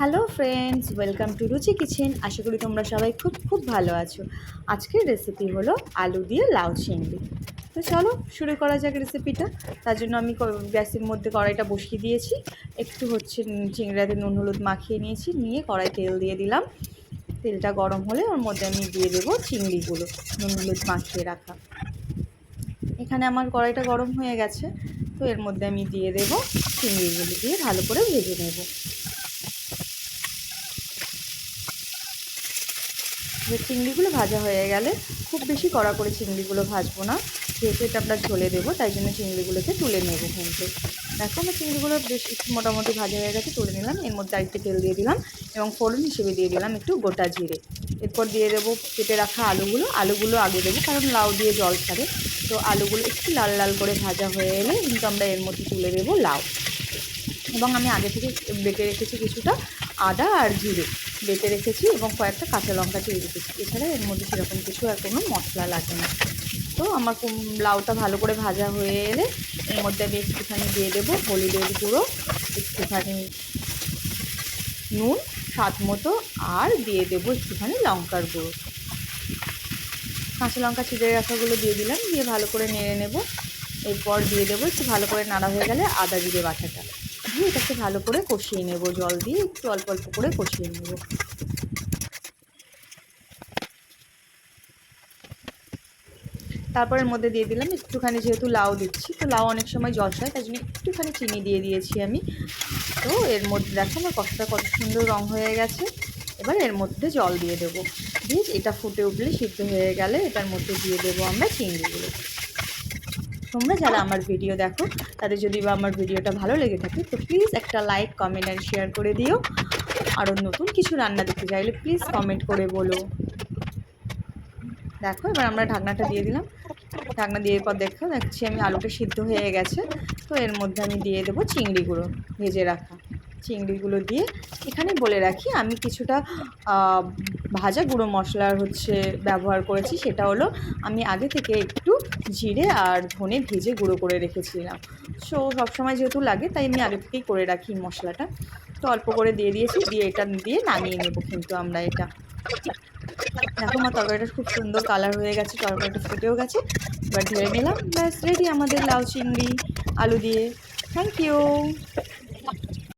Hello friends welcome to Ruchi kitchen আশা করি তোমরা সবাই খুব খুব ভালো আছো। আজকের রেসিপি হলো আলু দিয়ে লাউ চিংড়ি। তো চলো শুরু করা যাক রেসিপিটা তার জন্য আমি গ্যাসের মধ্যে কড়াইটা বসিয়ে দিয়েছি। একটু হচ্ছে উম, চিংড়িটাতে নুন হলুদ মাখিয়ে নিয়েছি। নিয়ে কড়াই তেল দিয়ে দিলাম। তেলটা গরম হলে ওর মধ্যে আমি দিয়ে দেবো চিংড়িগুলো। নুন হলুদ মাখিয়ে রাখা। এখানে আমার কড়াইটা গরম হয়ে গেছে। তো এর মধ্যে আমি দিয়ে দেবো চিংড়িগুলো দিয়ে ভালো করে ভেজে নেব। যে চিংড়িগুলো ভাজা হয়ে গেলে খুব বেশি কড়া করে চিংড়িগুলো ভাজবো না। যেহেতু এটা আমরা ঝোলে দেবো, তাই জন্য চিংড়িগুলোকে তুলে নেব কিন্তু দেখো আমার চিংড়িগুলো বেশ মোটামুটি ভাজা হয়ে গেছে, তুলে নিলাম। এর মধ্যে আরেকটু তেল দিয়ে দিলাম এবং ফোড়ন হিসেবে দিয়ে দিলাম একটু গোটা জিরে। এরপর দিয়ে দেবো কেটে রাখা আলুগুলো। আলুগুলো আগে দেবো, কারণ লাউ দিয়ে জল ছাড়ে। তো আলুগুলো একটু লাল লাল করে ভাজা হয়ে এলে কিন্তু আমরা এর মধ্যে তুলে দেবো লাউ। এবং আমি আগে থেকে বেটে রেখেছি কিছুটা আদা আর জিরে। বেটে রেখেছি এবং কয়েকটা কাঁচা লঙ্কা চিড়ে রেখেছি। এছাড়া এর মধ্যে সেরকম কিছু আর কোনো মশলা লাগে না। তো আমার লাউটা ভালো করে ভাজা হয়ে এলে এর মধ্যে আমি একটুখানি দিয়ে দেবো হলুদের গুঁড়ো, একটুখানি নুন, স্বাদ মতো, আর দিয়ে দেবো একটুখানি লঙ্কার গুঁড়ো। কাঁচা লঙ্কা চিড়ে রাখাগুলো দিয়ে দিলাম, দিয়ে ভালো করে নেড়ে নেব। এরপর দিয়ে দেবো একটু ভালো করে নাড়া হয়ে গেলে আদা জিরে বাটাটা। দিয়ে এটাকে ভালো করে কষিয়ে নেব, জল দিয়ে একটু অল্প অল্প করে কষিয়ে নেব। তারপরের মধ্যে দিয়ে দিলাম, একটুখানি যেহেতু লাউ দিচ্ছি, তো লাউ অনেক সময় জল হয় তাই জন্য একটুখানি চিনি দিয়ে দিয়েছি আমি। তো এর মধ্যে দেখো আমার কষাটা কত সুন্দর রং হয়ে গেছে। এবার এর মধ্যে জল দিয়ে দেবো। দিয়ে এটা ফুটে উঠলে সিদ্ধ হয়ে গেলে এটার মধ্যে দিয়ে দেবো আমরা চিংড়িগুলো তোমরা যারা আমার ভিডিও দেখো, তাদের যদি বা আমার ভিডিওটা ভালো লেগে থাকে, তো প্লিজ একটা লাইক কমেন্ট অ্যান্ড শেয়ার করে দিও। আরও নতুন কিছু রান্না দেখতে চাইলে প্লিজ কমেন্ট করে বলো। দেখো, এবার আমরা ঢাকনাটা দিয়ে দিলাম। ঢাকনা দিয়ে পর দেখো, দেখছি আমি আলুটা সিদ্ধ হয়ে গেছে, তো এর মধ্যে আমি দিয়ে দেবো চিংড়িগুলো ভেজে রাখা। চিংড়িগুলো দিয়ে এখানে বলে রাখি, আমি কিছুটা ভাজা গুঁড়ো মশলার হচ্ছে ব্যবহার করেছি, সেটা হলো আমি আগে থেকে একটু জিরে আর ধনে ভেজে গুঁড়ো করে রেখেছিলাম। সো, সবসময় যেহেতু লাগে, তাই আমি আগে থেকেই করে রাখি মশলাটা। তো অল্প করে দিয়ে দিয়েছি, দিয়ে এটা দিয়ে নামিয়ে নেব কিন্তু আমরা এটা। দেখো, আমার তরকারিটা খুব সুন্দর কালার হয়ে গেছে, তরকারিটা ফুটেও গেছে। এবার ঢেলে নিলাম, ব্যাস রেডি আমাদের লাউ চিংড়ি, আলু দিয়ে। Thank you